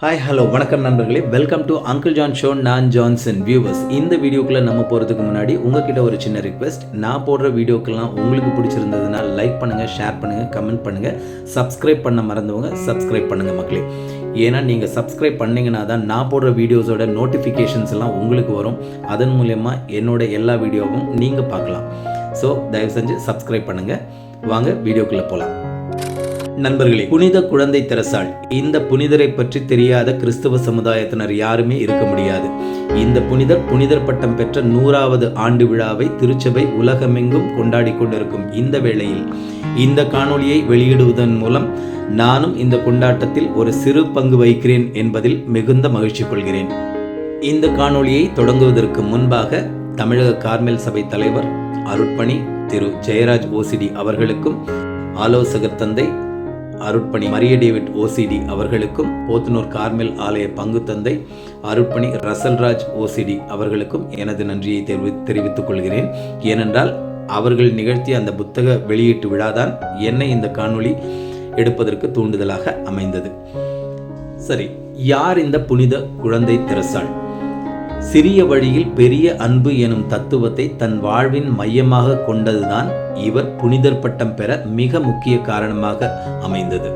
Hi hello வணக்கம் நண்பர்களே. Welcome to uncle John show நான் ஜான்சன் வியூவர்ஸ் இந்த வீடியோக்குள்ளே நம்ம போகிறதுக்கு முன்னாடி உங்ககிட்ட ஒரு சின்ன ரிக்வெஸ்ட் நான் போடுற வீடியோக்கெல்லாம் உங்களுக்கு பிடிச்சிருந்ததுன்னா லைக் பண்ணுங்கள் ஷேர் பண்ணுங்கள் கமெண்ட் பண்ணுங்கள் சப்ஸ்கிரைப் பண்ண மறந்தவங்க சப்ஸ்கிரைப் பண்ணுங்கள் மக்களே. ஏன்னா நீங்கள் சப்ஸ்கிரைப் பண்ணிங்கன்னா தான் நான் போடுற வீடியோஸோட நோட்டிஃபிகேஷன்ஸ் எல்லாம் உங்களுக்கு வரும். அதன் மூலயமா என்னோட எல்லா வீடியோவும் நீங்கள் பார்க்கலாம். ஸோ தயவு செஞ்சு சப்ஸ்கிரைப் பண்ணுங்கள் வாங்க வீடியோக்குள்ளே போகலாம் நண்பர்களே புனித குழந்தை தெரசாள் இந்த புனிதரை பற்றி தெரியாத கிறிஸ்தவ சமுதாயத்தினர் யாருமே இருக்க முடியாது. இந்த புனிதர் புனிதர் பட்டம் பெற்ற நூறாவது ஆண்டு விழாவை திருச்சபை உலகமெங்கும் கொண்டாடி கொண்டிருக்கும் இந்த வேளையில் இந்த காணொளியை வெளியிடுவதன் மூலம் நானும் இந்த கொண்டாட்டத்தில் ஒரு சிறு பங்கு வகிக்கிறேன் என்பதில் மிகுந்த மகிழ்ச்சி கொள்கிறேன். இந்த காணொளியை தொடங்குவதற்கு முன்பாக தமிழக கார்மெல் சபை தலைவர் அருட்பணி திரு ஜெயராஜ் ஓசிடி அவர்களுக்கும் ஆலோசகர் தந்தை அருட்பணி மரிய டேவிட் ஓசிடி அவர்களுக்கும் போத்தனூர் கார்மெல் ஆலய பங்கு தந்தை அருட்பணி ரசல்ராஜ் ஓசிடி அவர்களுக்கும் எனது நன்றியை தெரிவி தெரிவித்துக் கொள்கிறேன். ஏனென்றால் அவர்கள் நிகழ்த்திய அந்த புத்தக வெளியீட்டு விழாதான் என்னை இந்த காணொளி எடுப்பதற்கு தூண்டுதலாக அமைந்தது. சரி யார் இந்த புனித குழந்தை திரசாள்? சிறிய வழியில் பெரிய அன்பு எனும் தத்துவத்தை தன் வாழ்வின் மையமாக கொண்டதுதான் இவர் புனிதர் பட்டம் பெற மிக முக்கிய காரணமாக அமைந்தது.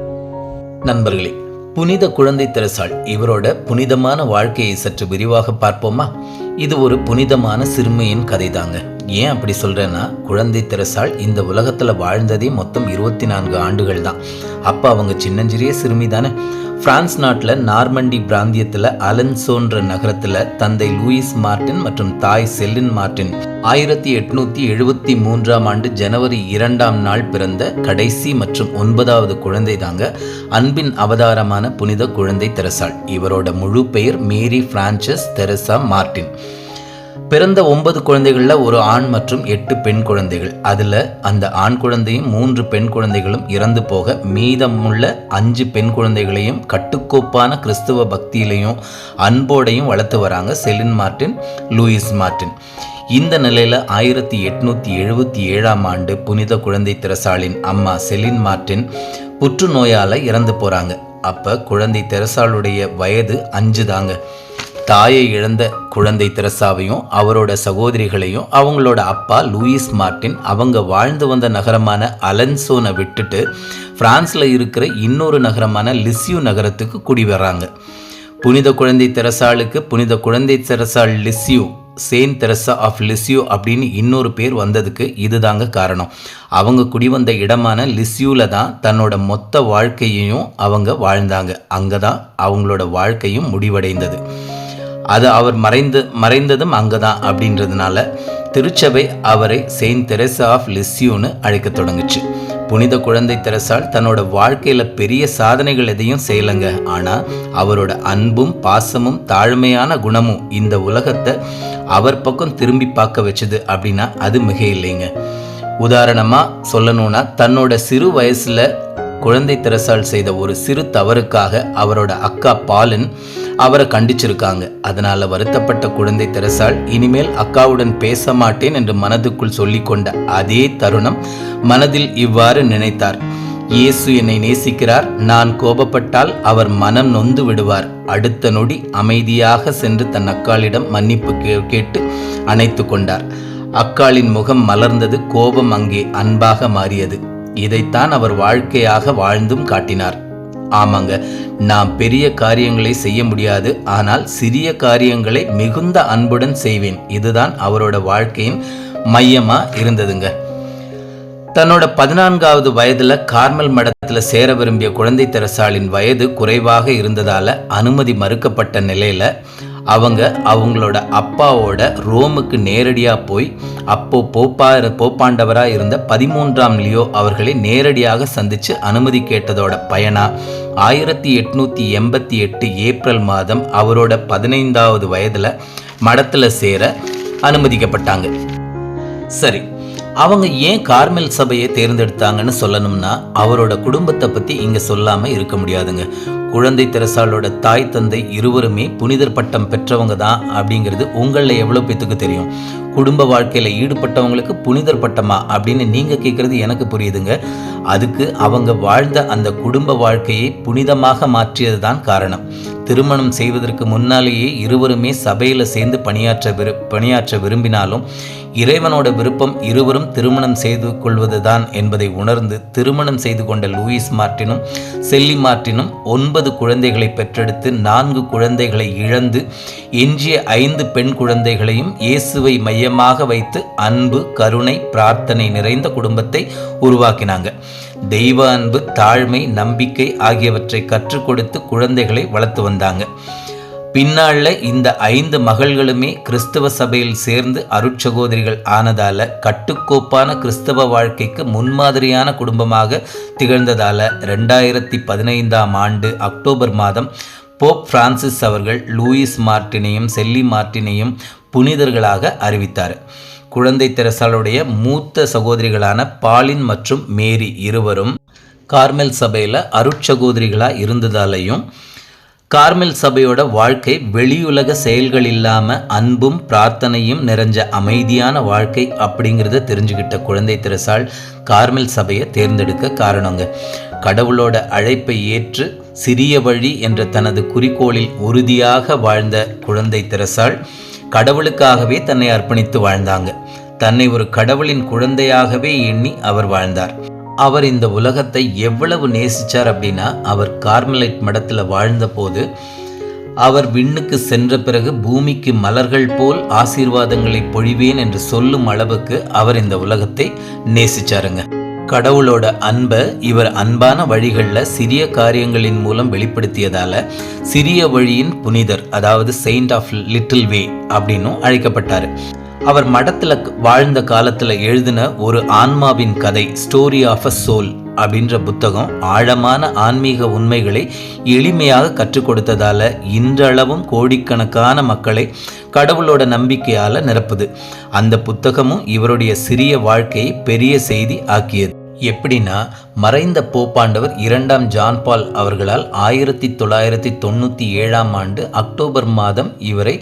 நண்பர்களே புனித குழந்தை தெரசாள் இவரோட புனிதமான வாழ்க்கையை சற்று விரிவாக பார்ப்போமா? இது ஒரு புனிதமான சிறுமியின் கதைதாங்க. ஏன் அப்படி சொல்கிறேன்னா குழந்தை தெரசால் இந்த உலகத்தில் வாழ்ந்ததே மொத்தம் இருபத்தி நான்கு ஆண்டுகள் தான். அப்போ அவங்க சின்னஞ்சிறிய சிறுமி தானே. பிரான்ஸ் நாட்டில் நார்மண்டி பிராந்தியத்தில் அலன்சோன்ற நகரத்தில் தந்தை லூயிஸ் மார்டின் மற்றும் தாய் செல்லின் மார்டின் ஆயிரத்தி எட்நூத்தி எழுபத்தி மூன்றாம் ஆண்டு ஜனவரி இரண்டாம் நாள் பிறந்த கடைசி மற்றும் ஒன்பதாவது குழந்தை தாங்க அன்பின் அவதாரமான புனித குழந்தை தெரசாள் இவரோட முழு பெயர் மேரி பிரான்சஸ் தெரசா மார்டின் பிறந்த ஒன்பது குழந்தைகளில் ஒரு ஆண் மற்றும் எட்டு பெண் குழந்தைகள். அதில் அந்த ஆண் குழந்தையும் மூன்று பெண் குழந்தைகளும் இறந்து போக மீதமுள்ள அஞ்சு பெண் குழந்தைகளையும் கட்டுக்கோப்பான கிறிஸ்துவ பக்தியிலையும் அன்போடையும் வளர்த்து வராங்க செலின் மார்டின் லூயிஸ் மார்டின் இந்த நிலையில் ஆயிரத்தி எட்நூற்றி எழுபத்தி ஏழாம் ஆண்டு புனித குழந்தை திரசாலின் அம்மா செலின் மார்டின் புற்றுநோயால் இறந்து போகிறாங்க அப்போ குழந்தை தெரசாலுடைய வயது அஞ்சு தாங்க தாயை இழந்த குழந்தை தெரசாவையும் அவரோட சகோதரிகளையும் அவங்களோட அப்பா லூயிஸ் மார்டின் அவங்க வாழ்ந்து வந்த நகரமான அலன்சோனை விட்டுட்டு பிரான்ஸில் இருக்கிற இன்னொரு நகரமான லிஸ்யூ நகரத்துக்கு குடி வர்றாங்க புனித குழந்தை தெரசாளுக்கு புனித குழந்தை தெரசாள் லிஸ்யூ சேன் தெரசா ஆஃப் லிஸ்யூ அப்படின்னு இன்னொரு பேர் வந்ததுக்கு இதுதாங்க காரணம். அவங்க குடிவந்த இடமான லிஸ்யூவில் தான் தன்னோட மொத்த வாழ்க்கையையும் அவங்க வாழ்ந்தாங்க. அங்கே தான் அவங்களோட வாழ்க்கையும் முடிவடைந்தது. அது அவர் மறைந்து மறைந்ததும் அங்கே தான் அப்படின்றதுனால திருச்சபை அவரை செயின்ட் தெரசா ஆஃப் லிஸ்யூன்னு அழைக்க தொடங்குச்சு. புனித குழந்தை தெரசால் தன்னோட வாழ்க்கையில் பெரிய சாதனைகள் எதையும் செய்யலைங்க. ஆனால் அவரோட அன்பும் பாசமும் தாழ்மையான குணமும் இந்த உலகத்தை அவர் பக்கம் திரும்பி பார்க்க வச்சது அப்படின்னா அது மிக இல்லைங்க உதாரணமாக சொல்லணும்னா தன்னோட சிறு வயசில் குழந்தை தெரசால் செய்த ஒரு சிறு தவறுக்காக அவரோட அக்கா பாலன் அவரை கண்டிச்சிருக்காங்க. அதனால வருத்தப்பட்ட குழந்தை தெரசால் இனிமேல் அக்காவுடன் பேச மாட்டேன் என்று மனதுக்குள் சொல்லிக்கொண்ட அதே தருணம் மனதில் இவ்வாறு நினைத்தார். இயேசு என்னை நேசிக்கிறார். நான் கோபப்பட்டால் அவர் மனம் நொந்து விடுவார். அடுத்த நொடி அமைதியாக சென்று தன் அக்காளிடம் மன்னிப்பு கேட்டு அணைத்து கொண்டார். அக்காளின் முகம் மலர்ந்தது. கோபம் அங்கே அன்பாக மாறியது. இதைத்தான் அவர் வாழ்க்கையாக வாழ்ந்தும் காட்டினார். ஆமாங்க நாம் பெரிய காரியங்களை செய்ய முடியாது ஆனால் சிறிய காரியங்களை மிகுந்த அன்புடன் செய்வேன். இதுதான் அவரோட வாழ்க்கையின் மையமா இருந்ததுங்க. தன்னோட பதினான்காவது வயதுல கார்மல் மடத்துல சேர விரும்பிய குழந்தை தெரசாலின் வயது குறைவாக இருந்ததால அனுமதி மறுக்கப்பட்ட நிலையில அவங்க அவங்களோட அப்பாவோட ரோமுக்கு நேரடியாக போய் அப்போ போப்பா போப்பாண்டவராக இருந்த பதிமூன்றாம் லியோ அவர்களை நேரடியாக சந்தித்து அனுமதி கேட்டதோட பயனாக ஆயிரத்தி எட்நூற்றி எண்பத்தி எட்டு ஏப்ரல் மாதம் அவரோட பதினைந்தாவது வயதில் மடத்தில் சேர அனுமதிக்கப்பட்டாங்க. சரி அவங்க ஏன் கார்மெல் சபையை தேர்ந்தெடுத்தாங்கன்னு சொல்லணும்னா அவரோட குடும்பத்தை பற்றி இங்கே சொல்லாமல் இருக்க முடியாதுங்க. குழந்தை தெரசாலோட தாய் தந்தை இருவருமே புனிதர் பட்டம் பெற்றவங்க தான் அப்படிங்கிறது உங்களில் எவ்வளோ பேத்துக்கு தெரியும்? குடும்ப வாழ்க்கையில் ஈடுபட்டவங்களுக்கு புனிதர் பட்டமா அப்படின்னு நீங்கள் கேட்குறது எனக்கு புரியுதுங்க. அதுக்கு அவங்க வாழ்ந்த அந்த குடும்ப வாழ்க்கையை புனிதமாக மாற்றியது தான் காரணம். திருமணம் செய்வதற்கு முன்னாலேயே இருவருமே சபையில் சேர்ந்து பணியாற்ற விரு பணியாற்ற விரும்பினாலும் இறைவனோட விருப்பம் இருவரும் திருமணம் செய்து கொள்வதுதான் என்பதை உணர்ந்து திருமணம் செய்து கொண்ட லூயிஸ் மார்ட்டினும் செல்லி மார்ட்டினும் ஒன்பது குழந்தைகளை பெற்றெடுத்து நான்கு குழந்தைகளை இழந்து எஞ்சிய ஐந்து பெண் குழந்தைகளையும் இயேசுவை மையமாக வைத்து அன்பு கருணை பிரார்த்தனை நிறைந்த குடும்பத்தை உருவாக்கினாங்க. தெய்வ அன்பு தாழ்மை நம்பிக்கை ஆகியவற்றை கற்றுக் கொடுத்து குழந்தைகளை வளர்த்து வந்தாங்க. பின்னாளில் இந்த ஐந்து மகள்களுமே கிறிஸ்தவ சபையில் சேர்ந்து அருட்சகோதரிகள் ஆனதால கட்டுக்கோப்பான கிறிஸ்தவ வாழ்க்கைக்கு முன்மாதிரியான குடும்பமாக திகழ்ந்ததால ரெண்டாயிரத்தி பதினைந்தாம் ஆண்டு அக்டோபர் மாதம் போப் பிரான்சிஸ் அவர்கள் லூயிஸ் மார்ட்டினையும் செல்லி மார்ட்டினையும் புனிதர்களாக அறிவித்தார். குழந்தை தெரசாலுடைய மூத்த சகோதரிகளான பாலின் மற்றும் மேரி இருவரும் கார்மெல் சபையில் அருட்சகோதரிகளாக இருந்ததாலையும் கார்மெல் சபையோட வாழ்க்கை வெளியுலக செயல்கள் இல்லாமல் அன்பும் பிரார்த்தனையும் நிறைஞ்ச அமைதியான வாழ்க்கை அப்படிங்கிறத தெரிஞ்சுக்கிட்ட குழந்தை திரசால் கார்மெல் சபையை தேர்ந்தெடுக்க காரணங்க. கடவுளோட அழைப்பை ஏற்று சிறிய வழி என்ற தனது குறிக்கோளில் உறுதியாக வாழ்ந்த குழந்தை திரசால் கடவுளுக்காகவே தன்னை அர்ப்பணித்து வாழ்ந்தாங்க. தன்னை ஒரு கடவுளின் குழந்தையாகவே எண்ணி அவர் வாழ்ந்தார். அவர் இந்த உலகத்தை எவ்வளவு நேசிச்சார் அப்படின்னா அவர் கார்மலைட் மடத்தில் வாழ்ந்தபோது அவர் விண்ணுக்கு சென்ற பிறகு பூமிக்கு மலர்கள் போல் ஆசீர்வாதங்களை பொழிவேன் என்று சொல்லும் அளவுக்கு அவர் இந்த உலகத்தை நேசிச்சாருங்க. கடவுளோட அன்பை இவர் அன்பான வழிகளில் சிறிய காரியங்களின் மூலம் வெளிப்படுத்தியதால சிறிய வழியின் புனிதர் அதாவது செயின்ட் ஆஃப் லிட்டில் வே அப்படின்னும் அழைக்கப்பட்டார். அவர் மடத்தில் வாழ்ந்த காலத்தில் எழுதின ஒரு ஆன்மாவின் கதை ஸ்டோரி ஆஃப் அ சோல் அப்படின்ற புத்தகம் ஆழமான ஆன்மீக உண்மைகளை எளிமையாக கற்றுக் கொடுத்ததால இன்றளவும் கோடிக்கணக்கான மக்களை கடவுளோட நம்பிக்கையால் நிரப்புது. அந்த புத்தகமும் இவருடைய சிறிய வாழ்க்கையை பெரிய செய்தி ஆக்கியது. எப்படின்னா மறைந்த போப்பாண்டவர் இரண்டாம் ஜான் பால் அவர்களால் ஆயிரத்தி தொள்ளாயிரத்தி தொண்ணூற்றி ஏழாம் ஆண்டு அக்டோபர் மாதம் இவரை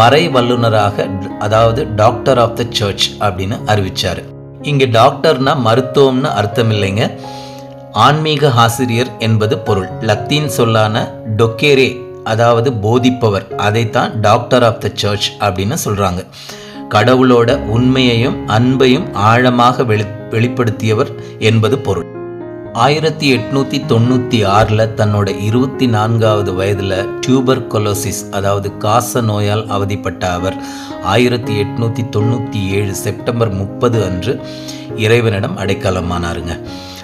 மறை வல்லுநராக அதாவது டாக்டர் ஆஃப் த சர்ச் அப்படின்னு அறிவிச்சார். இங்கே டாக்டர்னா மருத்துவம்னு அர்த்தம் இல்லைங்க ஆன்மீக ஆசிரியர் என்பது பொருள். லத்தீன் சொல்லான டொக்கேரே அதாவது போதிப்பவர் அதைத்தான் டாக்டர் ஆஃப் த சர்ச் அப்படின்னு சொல்கிறாங்க கடவுளோட உண்மையையும் அன்பையும் ஆழமாக வெளி வெளிப்படுத்தியவர் என்பது பொருள். ஆயிரத்தி எட்நூற்றி தொண்ணூற்றி ஆறில் தன்னோட இருபத்தி நான்காவது வயதில் டியூபர் கொலோசிஸ் அதாவது காச நோயால் அவதிப்பட்ட அவர் ஆயிரத்தி எட்நூற்றி தொண்ணூற்றி ஏழு செப்டம்பர் முப்பது அன்று இறைவனிடம் அடைக்கலமானாருங்க.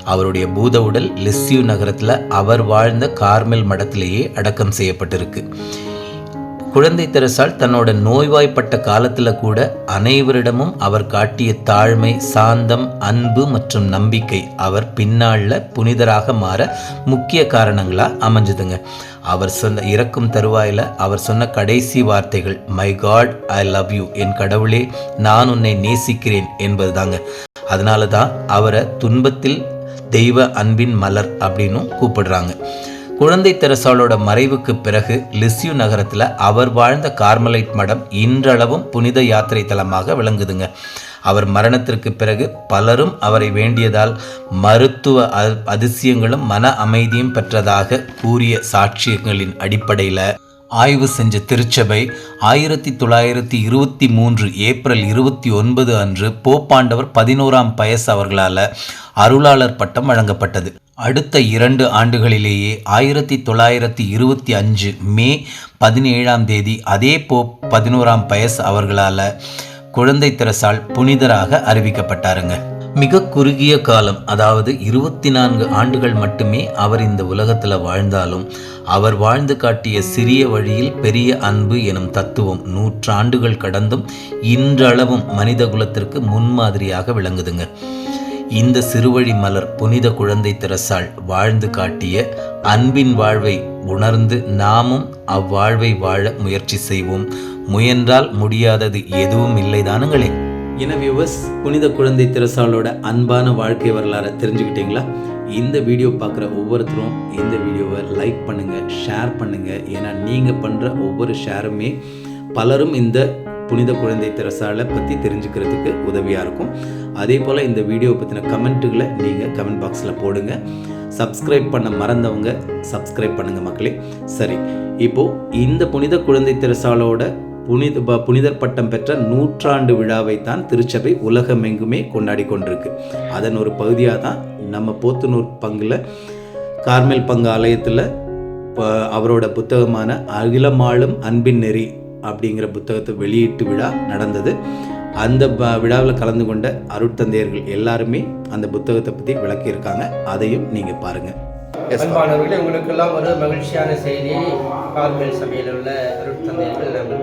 அவருடைய பூத உடல் லிஸ்யூ நகரத்தில் அவர் வாழ்ந்த கார்மெல் மடத்திலேயே அடக்கம் செய்யப்பட்டிருக்கு. குழந்தை தெரசால் தன்னோட நோய்வாய்ப்பட்ட காலத்தில் கூட அனைவரிடமும் அவர் காட்டிய தாழ்மை சாந்தம் அன்பு மற்றும் நம்பிக்கை அவர் பின்னாளில் புனிதராக மாற முக்கிய காரணங்களாக அமைஞ்சுதுங்க. அவர் சொன்ன இறக்கும் தருவாயில் அவர் சொன்ன கடைசி வார்த்தைகள் my God I love you என் கடவுளே நான் உன்னை நேசிக்கிறேன் என்பது தாங்க அதனால தான் அவரை துன்பத்தில் தெய்வ அன்பின் மலர் அப்படின்னும் கூப்பிடுறாங்க. குழந்தை தெரசாலோட மறைவுக்கு பிறகு லிஸ்யூ நகரத்தில் அவர் வாழ்ந்த கார்மலைட் மடம் இன்றளவும் புனித யாத்திரை தலமாக விளங்குதுங்க. அவர் மரணத்திற்கு பிறகு பலரும் அவரை வேண்டியதால் மருத்துவ அதிசயங்களும் மன அமைதியும் பெற்றதாக கூறிய சாட்சியங்களின் அடிப்படையில் ஆய்வு செஞ்ச திருச்சபை ஆயிரத்தி தொள்ளாயிரத்தி இருபத்தி மூன்று ஏப்ரல் இருபத்தி ஒன்பது அன்று போப்பாண்டவர் பதினோராம் பயஸ் அவர்களால் அருளாளர் பட்டம் வழங்கப்பட்டது. அடுத்த இரண்டு ஆண்டுகளிலேயே ஆயிரத்தி தொள்ளாயிரத்தி இருபத்தி அஞ்சு மே பதினேழாம் தேதி அதே போப் பதினோராம் பயஸ் அவர்களால் குழந்தை திரசால் புனிதராக அறிவிக்கப்பட்டாருங்க. மிக குறுகிய காலம் அதாவது இருபத்தி நான்கு ஆண்டுகள் மட்டுமே அவர் இந்த உலகத்தில் வாழ்ந்தாலும் அவர் வாழ்ந்து காட்டிய சிறிய வழியில் பெரிய அன்பு எனும் தத்துவம் நூற்றாண்டுகள் கடந்தும் இன்றளவும் மனித குலத்திற்கு முன்மாதிரியாக விளங்குதுங்க. இந்த சிறுவழி மலர் புனித குழந்தை திரசால் வாழ்ந்து காட்டிய அன்பின் வாழ்வை உணர்ந்து நாமும் அவ்வாழ்வை வாழ முயற்சி செய்வோம். முயன்றால் முடியாதது எதுவும் இல்லைதானுங்களே. இன வியூவர்ஸ் புனித குழந்தை திரசாலோட அன்பான வாழ்க்கை வரலாறை தெரிஞ்சுக்கிட்டீங்களா? இந்த வீடியோ பார்க்குற ஒவ்வொருத்தரும் இந்த வீடியோவை லைக் பண்ணுங்கள் ஷேர் பண்ணுங்கள் ஏன்னா நீங்கள் பண்ணுற ஒவ்வொரு ஷேருமே பலரும் இந்த புனித குழந்தை திரசாலை பற்றி தெரிஞ்சுக்கிறதுக்கு உதவியாக இருக்கும். அதே போல் இந்த வீடியோ பற்றின கமெண்ட்டுகளை நீங்கள் கமெண்ட் பாக்ஸில் போடுங்க. சப்ஸ்கிரைப் பண்ண மறந்தவங்க சப்ஸ்கிரைப் பண்ணுங்கள் மக்களே. சரி இப்போது இந்த புனித குழந்தை திரசாலோட புனித ப- புனிதர் பட்டம் பெற்ற நூற்றாண்டு விழாவை தான் திருச்சபை உலகமெங்குமே கொண்டாடி கொண்டிருக்கு. அதன் ஒரு பகுதியாக தான் நம்ம போத்தனூர் பங்கில் கார்மேல் பங்கு ஆலயத்தில் அவரோட புத்தகமான அகிலமாளும் அன்பின் நெறி அப்படிங்கிற புத்தகத்தை வெளியீட்டு விழா நடந்தது. அந்த ப- விழாவில் கலந்து கொண்ட அருட்தந்தையர்கள் எல்லாருமே அந்த புத்தகத்தை பற்றி விளக்கியிருக்காங்க. அதையும் நீங்கள் பாருங்கள் அன்பானவர்களே உங்களுக்கெல்லாம் ஒரு மகிழ்ச்சியான செய்தியை கார்மேல் சபையில் உள்ள அருட்தந்தையர்கள் நாங்கள்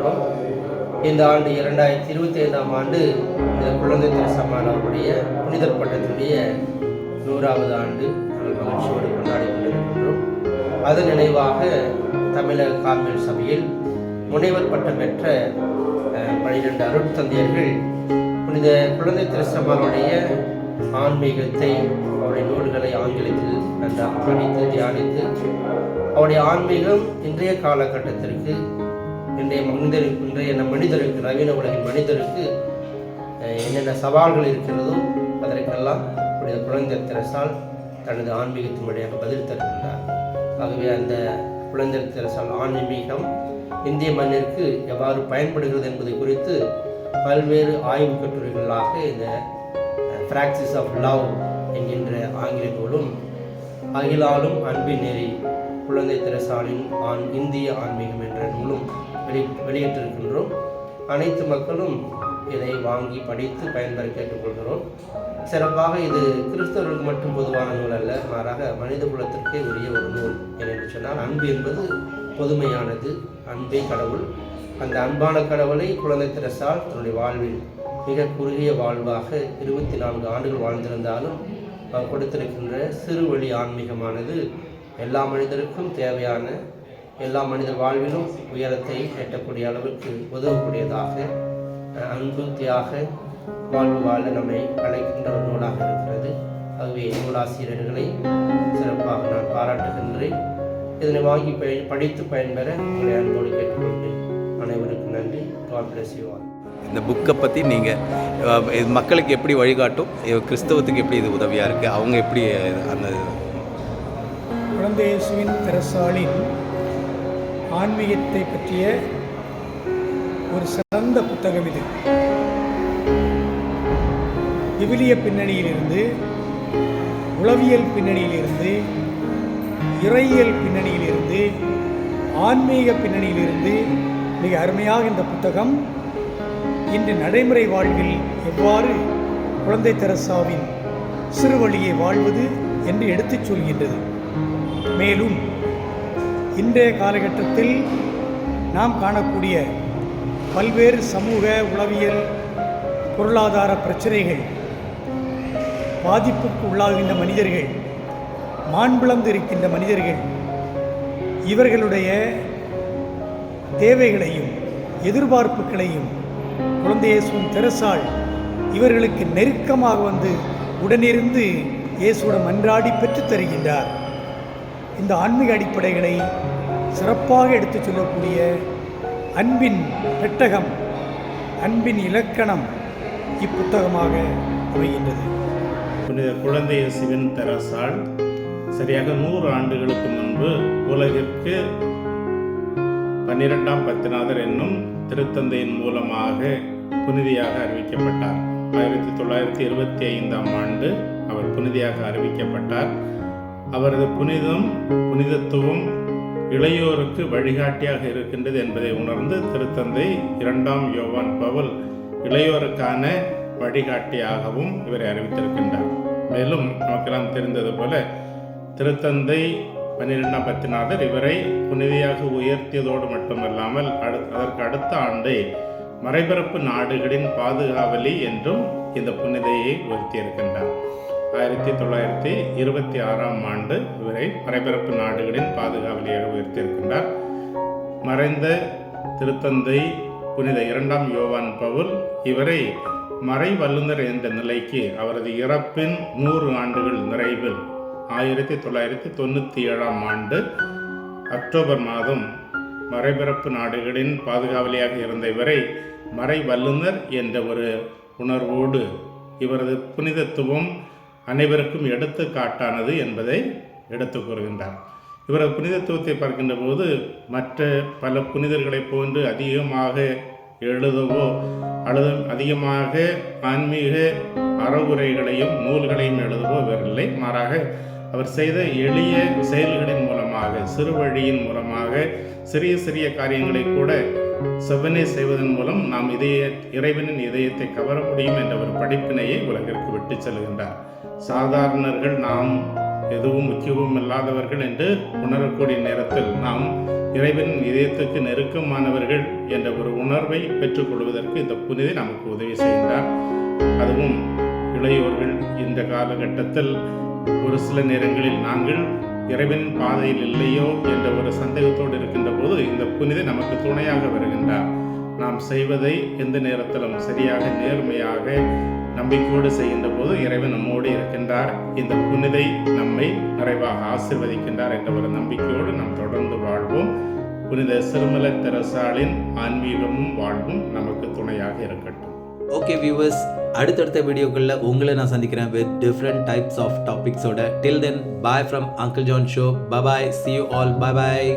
தெரிவிக்கின்றோம் இந்த ஆண்டு இரண்டாயிரத்தி இருபத்தி ஐந்தாம் ஆண்டு இந்த குழந்தை திருசமான அவருடைய புனிதர் பட்டத்துடைய நூறாவது ஆண்டு நாங்கள் மகிழ்ச்சியோடு கொண்டாடி கொண்டிருக்கின்றோம். அதன் நினைவாக தமிழக கார்மேல் சபையில் முனைவர் பட்டம் பெற்ற பனிரெண்டு அருட்தந்தையர்கள் புனித குழந்தை திருசமானுடைய ஆன்மீகத்தை அவருடைய நூல்களை ஆங்கிலத்தில் நன்றாக படித்து தியானித்து அவருடைய ஆன்மீகம் இன்றைய காலகட்டத்திற்கு இன்றைய மனிதர் இன்றைய நம் மனிதருக்கு நவீன உலகின் மனிதருக்கு என்னென்ன சவால்கள் இருக்கிறதோ அதற்கெல்லாம் புனித குழந்தை திரசால் தனது ஆன்மீகத்தின் வழியாக பதில் தருகின்றார். ஆகவே அந்த குழந்தை திரசால் ஆன்மீகம் இந்திய மண்ணிற்கு எவ்வாறு பயன்படுகிறது என்பது குறித்து பல்வேறு ஆய்வு கட்டுரைகளாக இந்த பிராக்சிஸ் ஆஃப் லவ் என்கின்ற ஆங்கில நூலும் அகிலாலும் அன்பின் நெறி குழந்தை திரசாலின் ஆண் இந்திய ஆன்மீகம் என்ற நூலும் வெளி வெளியிட்டிருக்கின்றோம். அனைத்து மக்களும் இதை வாங்கி படித்து பயன்பெற கேட்டுக்கொள்கிறோம். சிறப்பாக இது கிறிஸ்தவர்களுக்கு மட்டும் பொதுவான நூல் அல்ல மாறாக மனித குலத்திற்கே உரிய ஒரு நூல் ஏனென்று சொன்னால் அன்பு என்பது பொதுமையானது அன்பே கடவுள். அந்த அன்பான கடவுளை குழந்தை திரசால் தன்னுடைய வாழ்வில் மிக குறுகிய வாழ்வாக இருபத்தி நான்கு ஆண்டுகள் வாழ்ந்திருந்தாலும் கொடுத்திருக்கின்ற சிறு வழி ஆன்மீகமானது எல்லா மனிதருக்கும் தேவையான எல்லா மனிதர் வாழ்விலும் உயரத்தை எட்டக்கூடிய அளவுக்கு உதவக்கூடியதாக அன்பு தியாக வாழ்வு வாழ நம்மை அழைக்கின்ற ஒரு நூலாக இருக்கிறது ஆகவே நூலாசிரியர்களை சிறப்பாக நான் பாராட்டுகின்றேன். இதனை வாங்கி பயன் படித்து பயன்பெற உங்களை அன்போடு கேட்டுக்கொண்டு அனைவருக்கும் நன்றி. காட் பிளஸ் யூ ஆல் இந்த புக்கை பற்றி நீங்கள் மக்களுக்கு எப்படி வழிகாட்டும்? கிறிஸ்தவத்துக்கு எப்படி இது உதவியாக இருக்குது அவங்க எப்படி அந்த குழந்தை இயேசுவின் திரசாலின் ஆன்மீகத்தை பற்றிய ஒரு சிறந்த புத்தகம் இது. விவிலிய பின்னணியிலிருந்து உளவியல் பின்னணியிலிருந்து இறையியல் பின்னணியிலிருந்து ஆன்மீக பின்னணியிலிருந்து மிக அருமையாக இந்த புத்தகம் இன்று நடைமுறை வாழ்வில் எவ்வாறு குழந்தை தெரசாவின் சிறுவழியை வாழ்வது என்று எடுத்துச் சொல்கின்றது. மேலும் இன்றைய காலகட்டத்தில் நாம் காணக்கூடிய பல்வேறு சமூக உளவியல் பொருளாதார பிரச்சனைகள் பாதிப்புக்கு உள்ளாகின்ற மனிதர்கள் மாண்பிளந்து இருக்கின்ற மனிதர்கள் இவர்களுடைய தேவைகளையும் எதிர்பார்ப்புகளையும் குழந்தை இயேசுவின் தெரசால் இவர்களுக்கு நெருக்கமாக வந்து உடனிருந்து இயேசுடன் மன்றாடி பெற்றுத் தருகின்றார் இந்த ஆன்மீக அடிப்படைகளை சிறப்பாக எடுத்துச் சொல்லக்கூடிய அன்பின் பெட்டகம் அன்பின் இலக்கணம் இப்புத்தகமாக அமைகின்றது. புனித குழந்தை சிவன் தெரசால் சரியாக நூறு ஆண்டுகளுக்கு முன்பு உலகிற்கு பன்னிரெண்டாம் பத்திநாதர் என்னும் திருத்தந்தையின் மூலமாக புனிதியாக அறிவிக்கப்பட்டார். ஆயிரத்தி தொள்ளாயிரத்தி இருபத்தி ஐந்தாம் ஆண்டு அவர் புனிதியாக அறிவிக்கப்பட்டார். அவரது புனிதம் புனிதத்துவம் இளையோருக்கு வழிகாட்டியாக இருக்கின்றது என்பதை உணர்ந்து திருத்தந்தை இரண்டாம் யோவான் பவுல் இளையோருக்கான வழிகாட்டியாகவும் இவரை அறிவித்திருக்கின்றார். மேலும் நமக்கெல்லாம் தெரிந்தது போல திருத்தந்தை பன்னிரெண்டாம் பத்திநாதர் இவரை புனிதையாக உயர்த்தியதோடு மட்டுமல்லாமல் அடு அதற்கு அடுத்த ஆண்டே மறைபரப்பு நாடுகளின் பாதுகாவலி என்றும் இந்த புனிதையை உயர்த்தியிருக்கின்றார். ஆயிரத்தி தொள்ளாயிரத்தி இருபத்தி ஆறாம் ஆண்டு இவரை பரபரப்பு நாடுகளின் பாதுகாவலியாக உயர்த்தியிருக்கின்றார். மறைந்த திருத்தந்தை புனித இரண்டாம் யோவான் பவுல் இவரை மறை வல்லுநர் என்ற நிலைக்கு அவரது இறப்பின் நூறு ஆண்டுகள் நிறைவில் ஆயிரத்தி தொள்ளாயிரத்தி தொண்ணூற்றி ஏழாம் ஆண்டு அக்டோபர் மாதம் மறைபிறப்பு நாடுகளின் பாதுகாவலியாக இருந்த இவரை மறை வல்லுநர் என்ற ஒரு உணர்வோடு இவரது புனிதத்துவம் அனைவருக்கும் எடுத்துக்காட்டானது என்பதை எடுத்து கூறுகின்றார். இவரது புனிதத்துவத்தை பார்க்கின்ற போது மற்ற பல புனிதர்களைப் போன்று அதிகமாக எழுதவோ அல்லது அதிகமாக ஆன்மீக அறவுரைகளையும் நூல்களையும் எழுதவோ இவரில்லை மாறாக அவர் செய்த எளிய செயல்களின் மூலமாக சிறு வழியின் மூலமாக சிறிய சிறிய காரியங்களை கூட செவ்வனே செய்வதன் மூலம் நாம் இதய இறைவனின் இதயத்தை கவர முடியும் என்ற ஒரு படிப்பினையை உலகிற்கு விட்டு செல்கின்றார். சாதாரணர்கள் நாம் எதுவும் முக்கியமும் இல்லாதவர்கள் என்று உணரக்கூடிய நேரத்தில் நாம் இறைவன் இதயத்துக்கு நெருக்கமானவர்கள் என்ற ஒரு உணர்வை பெற்றுக்கொள்வதற்கு இந்த புனிதை நமக்கு உதவி செய்கின்றார் அதுவும் இளையோர்கள் இந்த காலகட்டத்தில் ஒரு சில நேரங்களில் நாங்கள் இறைவன் பாதையில் இல்லையோ என்ற ஒரு சந்தேகத்தோடு இருக்கின்ற போது இந்த புனிதை நமக்கு துணையாக வருகின்றார். நாம் செய்வதை எந்த நேரத்திலும் சரியாக நேர்மையாக நம்பிக்கையோடு செய்கின்ற போது இறைவன் நம்மோடு இருக்கின்றார். இந்த புனிதை நம்மை நிறைவாக ஆசிர்வதிக்கின்றார் என்ற ஒரு நம்பிக்கையோடு நாம் தொடர்ந்து வாழ்வோம். புனித சிறுமல தெரசாலின் ஆன்மீகமும் வாழ்வும் நமக்கு துணையாக இருக்கட்டும். ஓகே வியூவர்ஸ் அடுத்தடுத்த வீடியோக்களில் உங்களை நான் சந்திக்கிறேன் with different types of டாபிக்ஸோட till then bye from uncle John show bye bye see you all bye bye